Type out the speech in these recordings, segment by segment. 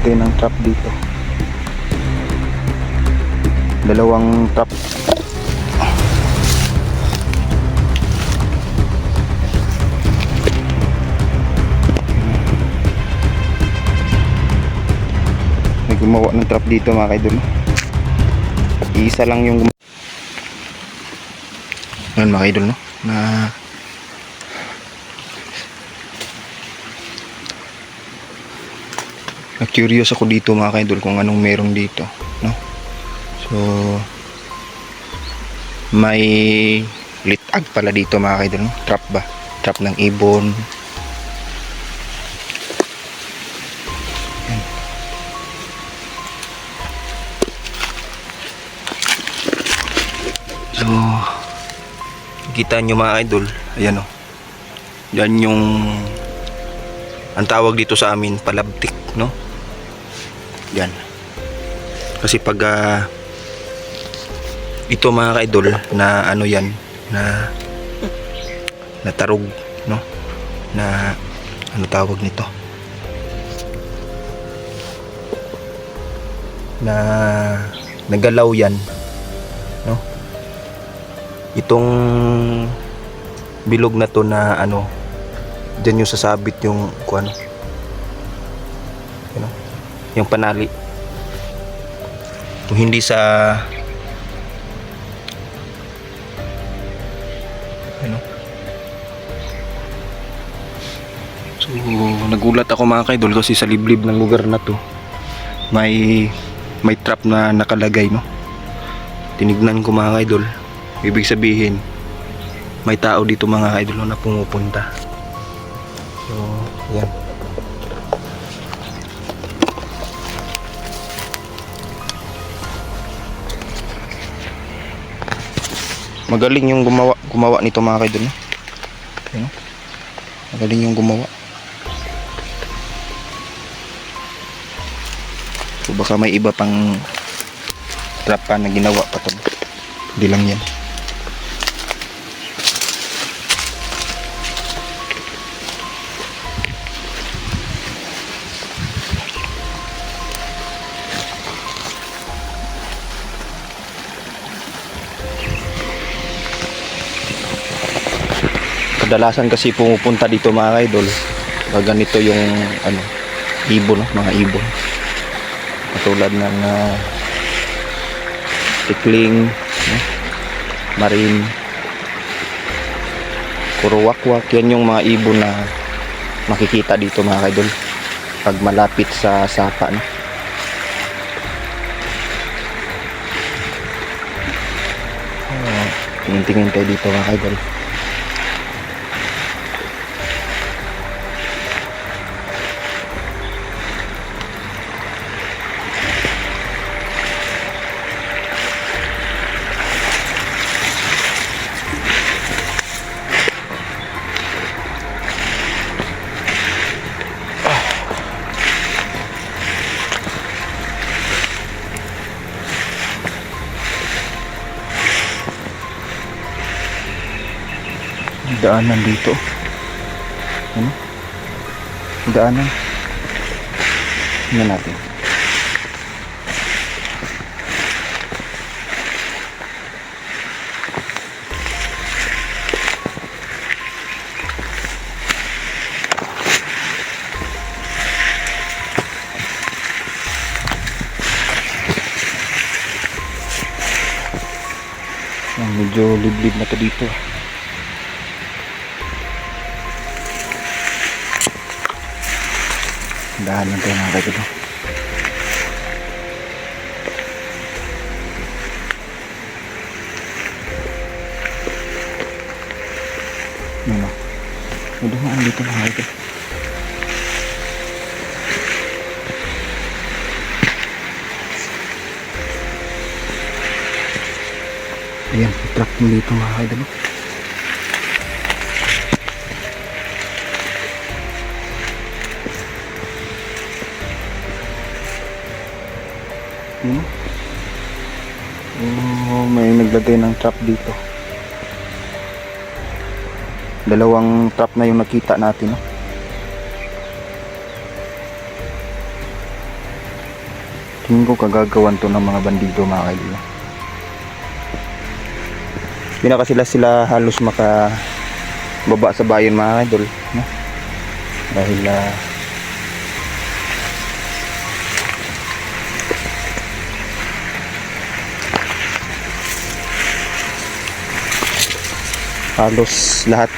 naglagay ng trap dito. Dalawang trap. May gumawa ng trap dito mga kaidol. Isa lang yung Yan mga kaidol no? Na na curious ako dito mga kaidol kung anong meron dito no? So may litag pala dito mga kaidol no? Trap ba? Trap ng ibon. So kita nyo mga idol ayan o yan yung ang tawag dito sa amin palabtik no yan. Kasi pag ah, ito mga kaidol na ano yan na natarog no? Na ano tawag nito? Na nagalaw yan no? Itong bilog na to na ano dyan yung sasabit yung kung ano yung panali. Kung hindi sa ano? So nagulat ako mga kaidol kasi sa liblib ng lugar na to may may trap na nakalagay no? Tinignan ko mga kaidol ibig sabihin may tao dito mga kaidol na pumupunta. So yan Magaling yung gumawa gumawa nito mga kaidol. no? Ayun, no? Magaling yung gumawa. So baka may iba pang trap pa na ginawa pa to. Hindi lang yan. Kadalasan kasi pumupunta dito mga idol pag ganito yung ano ibon mga ibon katulad ng uh, tikling no? marine kuruwakwak yan yung mga ibon na makikita dito mga idol pag malapit sa sapa no? Uh, tingin-tingin tayo dito mga idol daanan dito. Ano? Daanan. Tingnan natin. Medyo liblib na to dito Dahan lang tayo mga kapito. Ano? May dumaan dito mga kapito. Ayan, truck dito mga kapito. Yun. Oh, may naglagay ng trap dito. Dalawang trap na yung nakita natin. No? Tingin ko kagagawan to ng mga bandido mga na kasi sila, sila halos maka baba sa bayan mga kaidol. No? Dahil ah, halos lahat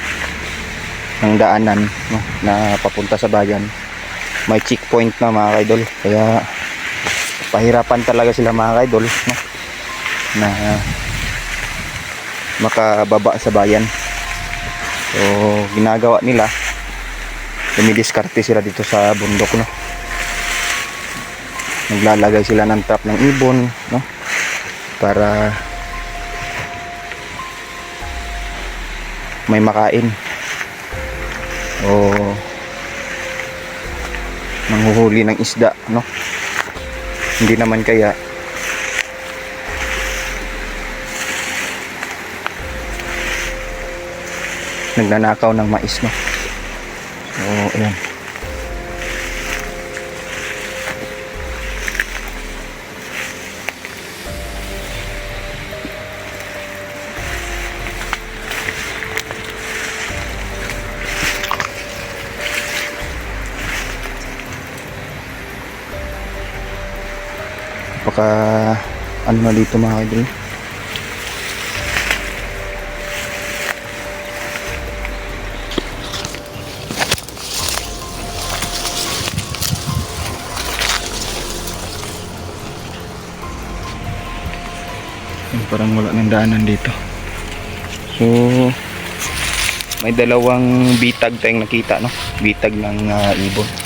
ng daanan no, na papunta sa bayan may checkpoint na mga kaidol. Kaya pahirapan talaga sila mga kaidol no, na makababa sa bayan. So ginagawa nila dumidiskarte sila dito sa bundok no. Naglalagay sila ng trap ng ibon no para may makain. O manghuhuli ng isda no? Hindi naman kaya. Nagnanakaw ng mais no? So ayan baka ano na dito mga kaidol parang wala ng daanan dito. So may dalawang bitag tayong nakita no? Bitag ng ah, ibon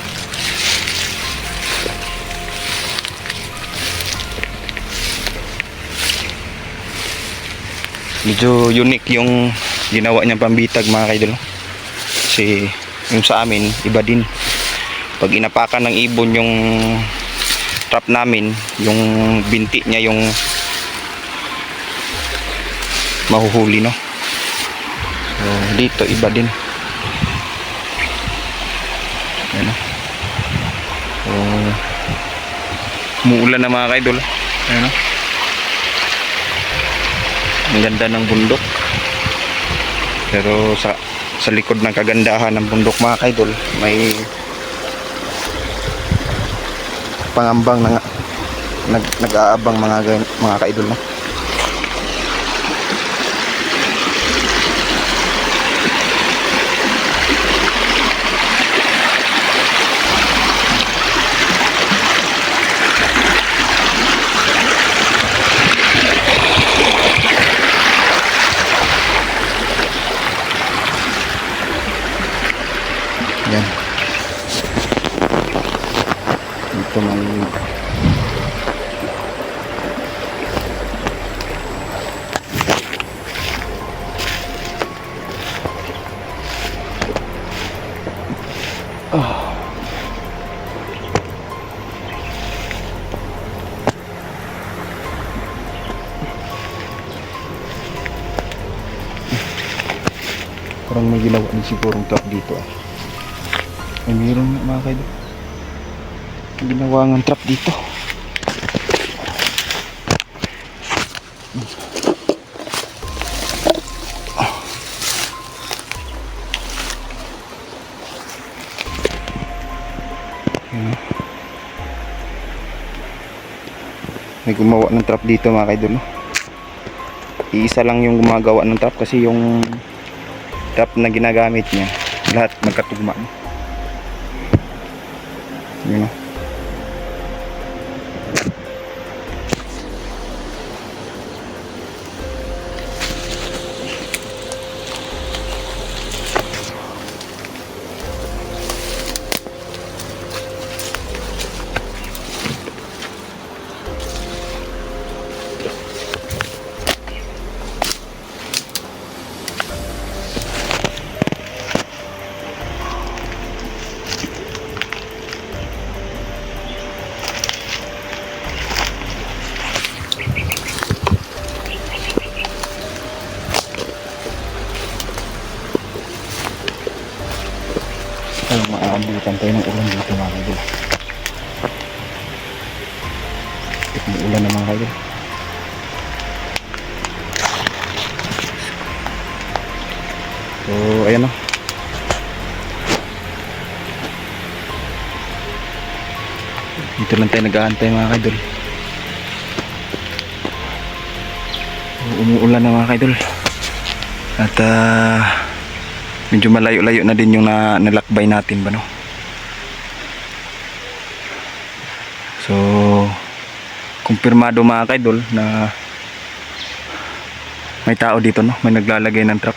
medyo unique yung ginawa niya pambitag mga kaidol. Kasi yung sa amin iba din. Pag inapakan ng ibon yung trap namin yung binti niya yung mahuhuli no? So, dito iba din. Ayan, no? so, umuulan na mga kaidol. Ayan, no? Ang ganda ng bundok. Pero sa sa likod ng kagandahan ng bundok mga kaidol may pangambang na nag, nag-aabang mga mga kaidol no yan dito may Ah. Parang may ginawa din sigurong truck dito ah. Ay, meron mga kaidol. Ginawa ng trap dito. Ayan. May gumawa ng trap dito mga kaidol. no? Iisa lang yung gumagawa ng trap kasi yung trap na ginagamit niya lahat magkatugma. no? Yun. Ay, maaabutan tayo ng ulan dito mga kaidol. Umuulan na mga kaidol. So, ayan o. Dito lang tayo nag-aantay mga kaidol. Umuulan na mga kaidol. At ah, medyo malayo-layo na din yung na, nalakbay natin ba no? So, kumpirmado mga kaidol na may tao dito no, may naglalagay ng trap.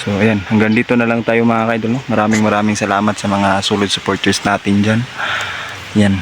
So ayan, hanggang dito na lang tayo mga kaidol no. Maraming maraming salamat sa mga solid supporters natin diyan. Yan.